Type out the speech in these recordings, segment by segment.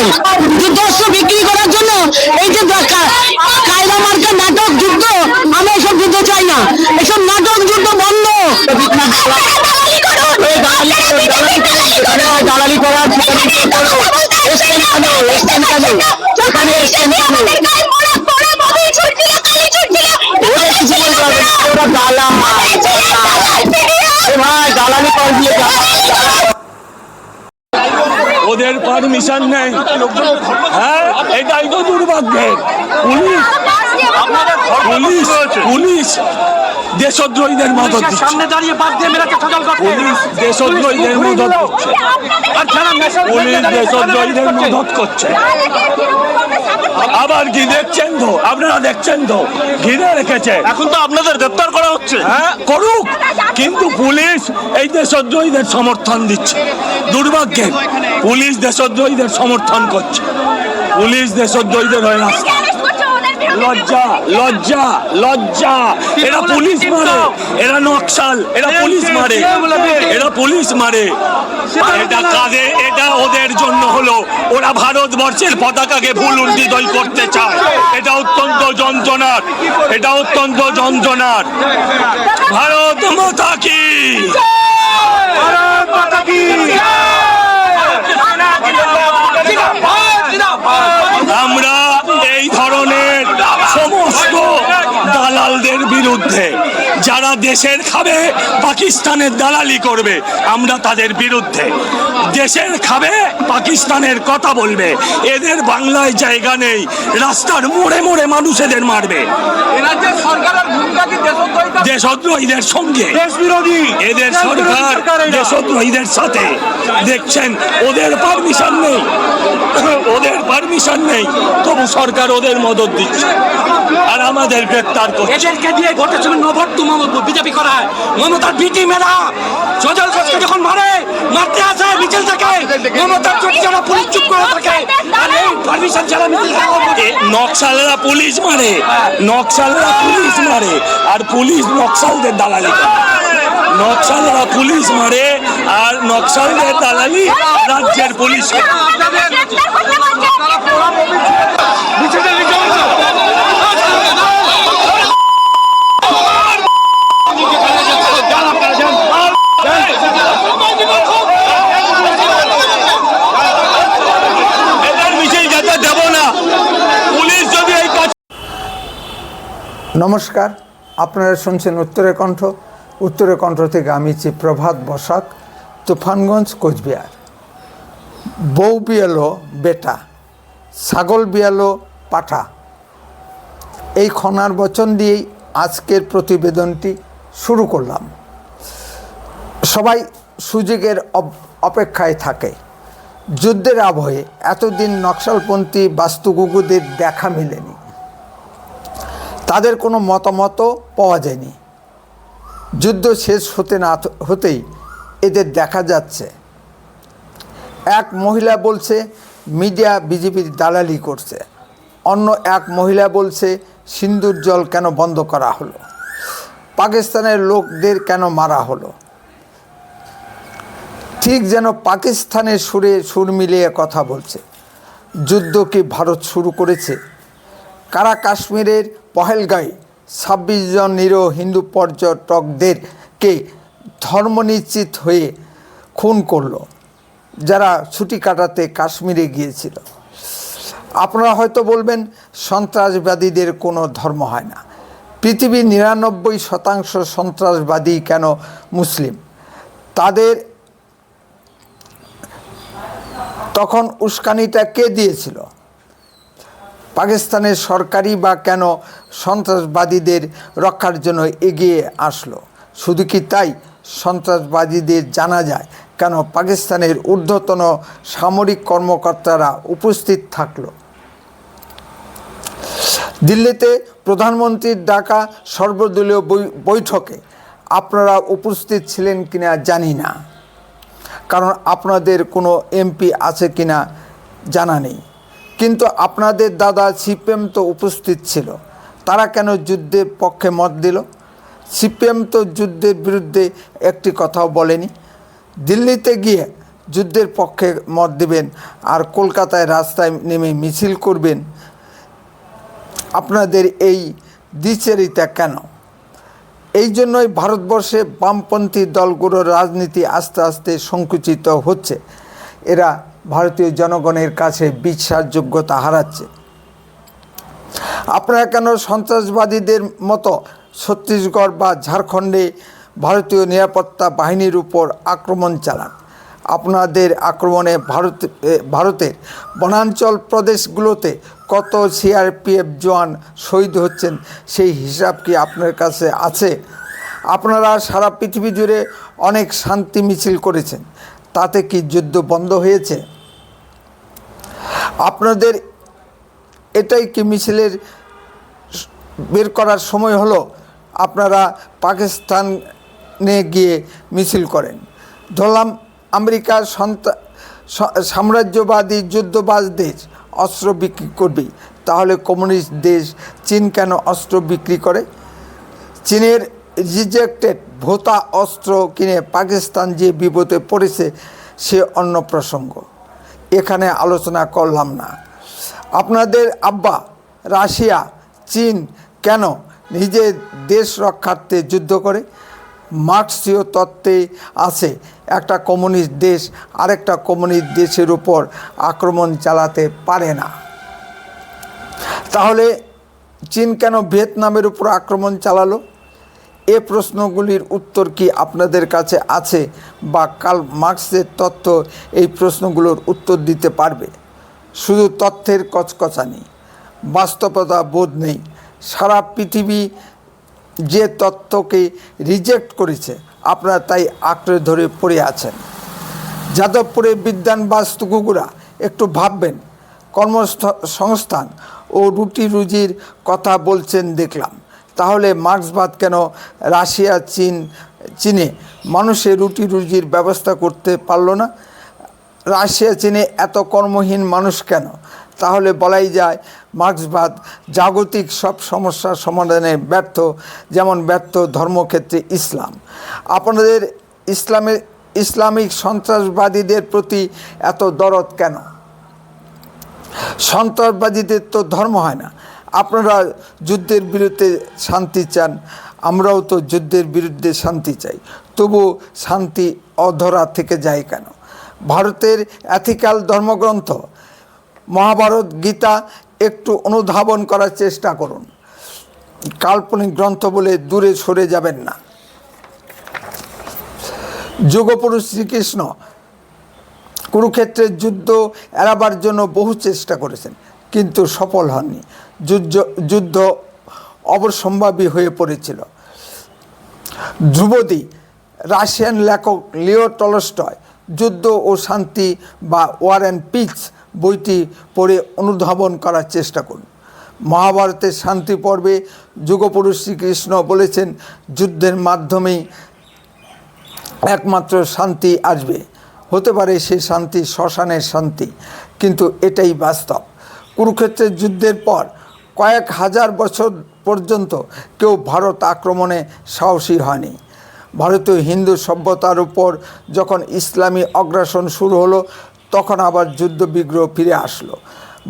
করছেন যুদ্ধাস্ত্র বিক্রি করার জন্য এই যে কায়দা মার্কা নাটক যুদ্ধ আমরা এসব যুদ্ধ চাই না। এসব নাটক যুদ্ধ বন্ধ। দালালি করার দালা পারমিশন নেই। হ্যাঁ এটাই তো দুর্ভাগ্যের। পুলিশ পুলিশ পুলিশ দেশদ্রোহীদের মদত দিচ্ছে। সামনে দাঁড়িয়ে বাদ দিয়ে মেরাকে করতে পুলিশ দেশদ্রোহীদের মদত করছে আর যারা পুলিশ দেশদ্রোহীদের মদত করছে। আবার কি দেখছেন তো? আপনারা দেখছেন তো? ঘিরে রেখেছে। এখন তো আপনাদের গ্রেপ্তার করা হচ্ছে। হ্যাঁ করুক। কিন্তু পুলিশ এই দেশদ্রোহীদের সমর্থন দিচ্ছে। দুর্ভাগ্যের পুলিশ দেশদ্রোহীদের সমর্থন করছে। পুলিশ দেশদ্রোহীদের হয়ে রাস্তা লজ্জা লজ্জা লজ্জা। এরা পুলিশ মারে। এরা নকশাল। এরা পুলিশ মারে। এরা পুলিশ মারে। এটা কাজে এটা ওদের জন্য হলো। ওরা ভারতবর্ষের পতাকাকে ভুল উন্দিদয় করতে চায়। এটা অত্যন্ত যন্ত্রণার। এটা অত্যন্ত যন্ত্রণার। ভারত মাতা কি আমরা এই ধরনের সমস্ত দালালদের বিরুদ্ধে যারা দেশের খাবে পাকিস্তানের দালালি করবে। আমরা তাদের বিরুদ্ধে। দেশের খাবে পাকিস্তানের কথা বলবে। এদের বাংলায় জায়গা নেই। রাস্তার মোড়ে মোড়ে মানুষ এদের মারবে দেশদ্রোহীদের? সঙ্গে। এদের সরকার দেশদ্রোহীদের সাথে। দেখছেন ওদের পারমিশন নেই। ওদের পারমিশন নেই। তবু সরকার ওদের মদত দিচ্ছে। আর আমাদের গ্রেপ্তার করছে। এদেরকে দিয়ে ঘটেছিল নবর্তু মমতা বিজেপি করায় মমতার বিটি মেলা। সজল ঘোষকে যখন মারে মারতে আসে মিছিল থেকে। মমতার চোখ যারা পুলিশ চুপ করে থাকে। আর এই পারমিশন ছাড়া মিছিল নকশালরা পুলিশ মারে। নকশালরা পুলিশ মারে। আর পুলিশ নকশালদের দালালি নকশালরা পুলিশ মারে। আর নকশালদের দালালি রাজ্যের পুলিশ করে। এদের মিছিল যেতে দেব না পুলিশ যদি এই কাজ নমস্কার, আপনারা শুনছেন উত্তরের কণ্ঠ। উত্তরের কণ্ঠ থেকে আমি চি প্রভাত বসাক, তুফানগঞ্জ, কোচবিহার। বউ বিয়ালো বেটা, ছাগল বিয়ালো পাঠা। এই খনার বচন দিয়েই আজকের প্রতিবেদনটি শুরু করলাম। সবাই সুযোগের অপ- অপেক্ষায় থাকে। যুদ্ধের আবহে এতদিন নকশালপন্থী বাস্তুগুগুদের দেখা মেলেনি। তাদের কোনো মতামতও পাওয়া যায়নি। যুদ্ধ শেষ হতে না হতেই এদের দেখা যাচ্ছে। এক মহিলা বলছে, মিডিয়া বিজেপির দালালি করছে। অন্য এক মহিলা বলছে, সিন্দুর জল কেন বন্ধ করা হলো? পাকিস্তানের লোকদের কেন মারা হলো? ঠিক যেন পাকিস্তানের সুরে সুর মিলিয়ে কথা বলছে। যুদ্ধ কি ভারত শুরু করেছে? কারা কাশ্মীরের পহেলগাঁয়ে ছাব্বিশ জন নিরীহ হিন্দু পর্যটকদেরকে ধর্মনিশ্চিত হয়ে খুন করল, যারা ছুটি কাটাতে কাশ্মীরে গিয়েছিল। আপনারা হয়তো বলবেন, সন্ত্রাসবাদীদের কোনো ধর্ম হয় না। পৃথিবীর নিরানব্বই শতাংশ সন্ত্রাসবাদী কেন মুসলিম? তাদের তখন উস্কানিটা কে দিয়েছিল? পাকিস্তানের সরকারি বা কেন সন্ত্রাসবাদীদের রক্ষার জন্য এগিয়ে আসলো? শুধু কি তাই সন্ত্রাসবাদীদের জানা যায় কেন পাকিস্তানের ঊর্ধ্বতন সামরিক কর্মকর্তারা উপস্থিত থাকল? দিল্লিতে প্রধানমন্ত্রীর ডাকা সর্বদলীয় বৈঠকে আপনারা উপস্থিত ছিলেন কিনা জানি না। কারণ আপনাদের কোনো এমপি আছে কিনা জানা নেই। কিন্তু আপনাদের দাদা সিপিএম তো উপস্থিত ছিল। তারা কেন যুদ্ধের পক্ষে মত দিল? সিপিএম তো যুদ্ধের বিরুদ্ধে একটি কথাও বলেনি। দিল্লিতে গিয়ে যুদ্ধের পক্ষে মত দেবেন আর কলকাতায় রাস্তায় নেমে মিছিল করবেন। আপনাদের এই দ্বিচারিতা কেন? এই জন্যই ভারতবর্ষে বামপন্থী দলগুলোর রাজনীতি আস্তে আস্তে সংকুচিত হচ্ছে। এরা ভারতীয় জনগণের কাছে বিশ্বাসযোগ্যতা হারাচ্ছে। আপনারা কেন সন্ত্রাসবাদীদের মতো ছত্তিশগড় বা ঝাড়খণ্ডে ভারতীয় নিরাপত্তা বাহিনীর উপর আক্রমণ চালান? আপনাদের আক্রমণে ভারত ভারতের বনাঞ্চল প্রদেশগুলোতে কত সিআরপিএফ জওয়ান শহীদ হচ্ছেন সেই হিসাব কি আপনার কাছে আছে? আপনারা সারা পৃথিবী জুড়ে অনেক শান্তি মিছিল করেছেন। তাতে কি যুদ্ধ বন্ধ হয়েছে? আপনাদের এটাই কি মিছিলের বের করার সময় হলো? আপনারা পাকিস্তানে গিয়ে মিছিল করেন। ধরলাম আমেরিকার সন্তা সাম্রাজ্যবাদী যুদ্ধবাজ দেশ অস্ত্র বিক্রি করবে। তাহলে কমিউনিস্ট দেশ চীন কেন অস্ত্র বিক্রি করে? চীনের রিজেক্টেড ভোতা অস্ত্র কিনে পাকিস্তান যে বিপদে পড়েছে, সে অন্য প্রসঙ্গ। এখানে আলোচনা করলাম না। আপনাদের আব্বা, রাশিয়া, চীন কেন নিজের দেশ রক্ষার্থে যুদ্ধ করে? মার্কসীয় তত্ত্বে আছে, একটা কমিউনিস্ট দেশ আরেকটা কমিউনিস্ট দেশের উপর আক্রমণ চালাতে পারে না। তাহলে চীন কেন ভিয়েতনামের উপর আক্রমণ চালালো? এ প্রশ্নগুলির উত্তর কি আপনাদের কাছে আছে বা কাল মার্কসের তত্ত্ব এই প্রশ্নগুলোর উত্তর দিতে পারবে? শুধু তথ্যের কচকচানি। বাস্তবতা বোধ নেই। সারা পৃথিবী যে তত্ত্বকে রিজেক্ট করেছে, আপনারা তাই আঁকড়ে ধরে পড়ে আছেন। যাদবপুরে বিদ্যান বাস্তুকুকুরা একটু ভাববেন। কর্মসংস্থান ও রুটি রুজির কথা বলছেন দেখলাম। তাহলে মার্ক্সবাদ কেন রাশিয়া, চীন, চীনে? মানুষের রুটি রুজির ব্যবস্থা করতে পারল না। রাশিয়া, চীনে এত কর্মহীন মানুষ কেন? তাহলে বলাই যায় মার্ক্সবাদ জাগতিক সব সমস্যার সমাধানে ব্যর্থ, যেমন ব্যর্থ ধর্মক্ষেত্রে ইসলাম। আপনাদের ইসলামের ইসলামিক সন্ত্রাসবাদীদের প্রতি এত দরদ কেন? সন্ত্রাসবাদীদের তো ধর্ম হয় না। আপনারা যুদ্ধের বিরুদ্ধে শান্তি চান, আমরাও তো যুদ্ধের বিরুদ্ধে শান্তি চাই। তবু শান্তি অধরা থেকে যায় কেন? ভারতের অ্যাথিক্যাল ধর্মগ্রন্থ, মহাভারত গীতা একটু অনুধাবন করার চেষ্টা করুন। কাল্পনিক গ্রন্থ বলে দূরে সরে যাবেন না। যুগপুরুষ শ্রীকৃষ্ণ কুরুক্ষেত্রের যুদ্ধ এড়াবার জন্য বহু চেষ্টা করেছেন। কিন্তু সফল হননি। যুদ্ধ যুদ্ধ অবসম্ভাবী হয়ে পড়েছিল। ধ্রুপদী, রাশিয়ান লেখক লিও টলস্টয়, যুদ্ধ ও শান্তি বা ওয়ার অ্যান্ড পিচ বইটি পড়ে অনুধাবন করার চেষ্টা করুন। মহাভারতের শান্তি পর্বে যুগপুরুষ শ্রীকৃষ্ণ বলেছেন, যুদ্ধের মাধ্যমেই একমাত্র শান্তি আসবে। হতে পারে সে শান্তি, শ্মশানের শান্তি, কিন্তু এটাই বাস্তব। কুরুক্ষেত্রের যুদ্ধের পর কয়েক হাজার বছর পর্যন্ত কেউ ভারত আক্রমণে সাহসী হয়নি। ভারতীয় হিন্দু সভ্যতার উপর যখন ইসলামী অগ্রাসন শুরু হলো, তখন আবার যুদ্ধ বিগ্রহ ফিরে আসলো।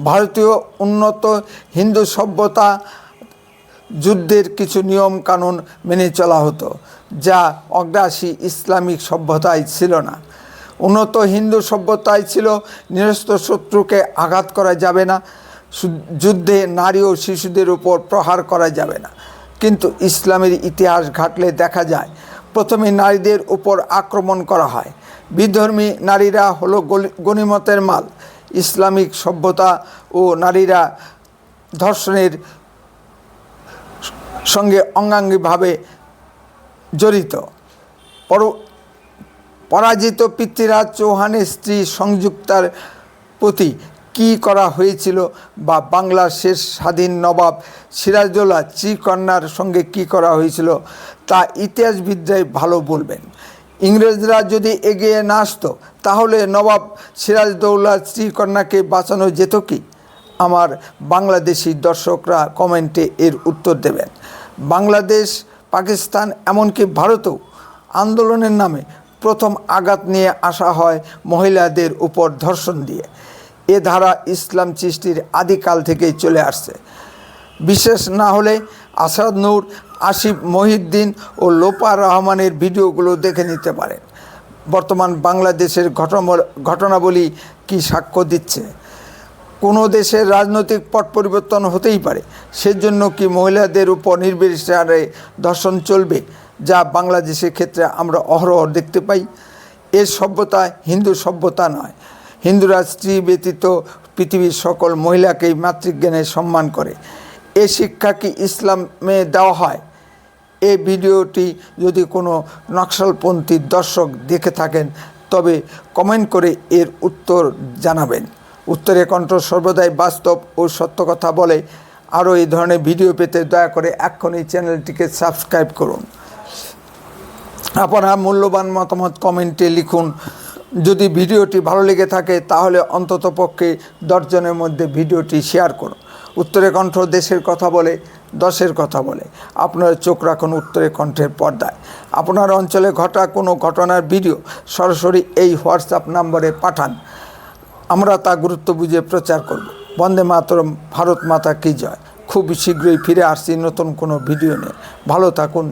ভারতীয় উন্নত হিন্দু সভ্যতা যুদ্ধের কিছু নিয়ম কানুন মেনে চলা হতো, যা অগ্রাসী ইসলামিক সভ্যতায় ছিল না। উন্নত হিন্দু সভ্যতায় ছিল, নিরস্ত শত্রুকে আঘাত করা যাবে না যুদ্ধে নারী ও শিশুদের উপর প্রহার করা যাবে না। কিন্তু ইসলামের ইতিহাস ঘাটলে দেখা যায়, প্রথমে নারীদের উপর আক্রমণ করা হয়। বিধর্মী নারীরা হলো গনিমতের মাল। ইসলামিক সভ্যতা ও নারীরা ধর্ষণের সঙ্গে অঙ্গাঙ্গিভাবে জড়িত। পর পরাজিত পৃথ্বীরাজ চৌহানের স্ত্রী সংযুক্তার প্রতি কী করা হয়েছিল বা বাংলার শেষ স্বাধীন নবাব সিরাজদৌল্লা শ্রীকন্যার সঙ্গে কি করা হয়েছিল তা ইতিহাসবিদরাই ভালো বলবেন। ইংরেজরা যদি এগিয়ে না আসতো, তাহলে নবাব সিরাজদৌল্লার শ্রীকন্যাকে বাঁচানো যেত কি? আমার বাংলাদেশি দর্শকরা কমেন্টে এর উত্তর দেবেন। বাংলাদেশ, পাকিস্তান, এমনকি ভারতও আন্দোলনের নামে প্রথম আঘাত নিয়ে আসা হয় মহিলাদের উপর ধর্ষণ দিয়ে। এ ধারা ইসলাম সৃষ্টির আদিকাল থেকেই চলে আসছে। বিশেষ না হলে আসাদ নূর, আসিফ মহিউদ্দিন ও লোপা রহমানের ভিডিওগুলো দেখে নিতে পারেন। বর্তমান বাংলাদেশের ঘটনা ঘটনাবলী কি সাক্ষ্য দিচ্ছে? কোনো দেশের রাজনৈতিক পট পরিবর্তন হতেই পারে, সেজন্য কি মহিলাদের উপর নির্বিচারে ধর্ষণ চলবে? যা বাংলাদেশের ক্ষেত্রে আমরা অহরহ দেখতে পাই এ সভ্যতা হিন্দু সভ্যতা নয়। হিন্দুরা স্ত্রী ব্যতীত পৃথিবীর সকল মহিলাকেই মাতৃজ্ঞানে সম্মান করে। এ শিক্ষা কি ইসলামে দেওয়া হয়। এই ভিডিওটি যদি কোনো নকশালপন্থী দর্শক দেখে থাকেন, তবে কমেন্ট করে এর উত্তর জানাবেন। উত্তরে কণ্ঠ সর্বদাই বাস্তব ও সত্য কথা বলে। আরও এই ধরনের ভিডিও পেতে দয়া করে এক্ষুনি চ্যানেলটিকে সাবস্ক্রাইব করুন। আপনার মূল্যবান মতামত কমেন্টে লিখুন। যদি ভিডিওটি ভালো লেগে থাকে, তাহলে অন্ততপক্ষে দশজনের মধ্যে ভিডিওটি শেয়ার করুন। উত্তরে কণ্ঠ দেশের কথা বলে, দশের কথা বলে। আপনারা চোখ রাখুন উত্তরে কণ্ঠের পর্দায়। আপনার অঞ্চলে ঘটা কোনো ঘটনার ভিডিও, সরাসরি এই হোয়াটসঅ্যাপ নম্বরে পাঠান। আমরা তা গুরুত্ব বুঝে প্রচার করব। বন্দে মাতরম, ভারত মাতা কি জয়? খুব শীঘ্রই ফিরে আসছি নতুন কোনো ভিডিও নিয়ে। ভালো থাকুন।